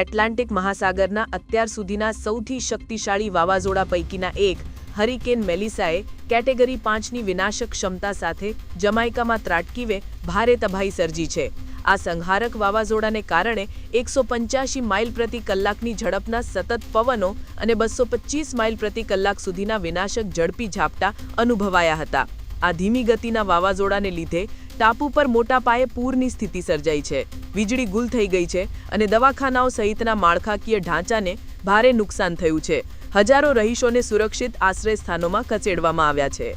Atlantic મહાસાગરના અત્યાર સુધીના સૌથી શક્તિશાળી વાવાઝોડા પૈકીના એક, હરિકેન મેલિસાએ કેટેગરી પાંચની વિનાશક ક્ષમતા સાથે જમાઇકામાં ત્રાટકીવે ભારે તબાહી સર્જી છે. આ સંહારક વાવાઝોડાને કારણે એકસો પંચ્યાસી માઇલ પ્રતિ કલાકની ઝડપના સતત પવનો અને બસો પચીસ માઇલ પ્રતિ કલાક સુધીના વિનાશક ઝડપી ઝાપટા અનુભવાયા હતા. આ ધીમી ગતિના વાવાઝોડાને લીધે ટાપુ પર મોટા પાયે પૂરની સ્થિતિ સર્જાઈ છે. વીજળી ગુલ થઈ ગઈ છે અને દવાખાનાઓ સહિતના માળખાકીય ઢાંચાને ભારે નુકસાન થયું છે. હજારો રહીશોને સુરક્ષિત આશ્રય સ્થાનોમાં ખસેડવામાં આવ્યા છે.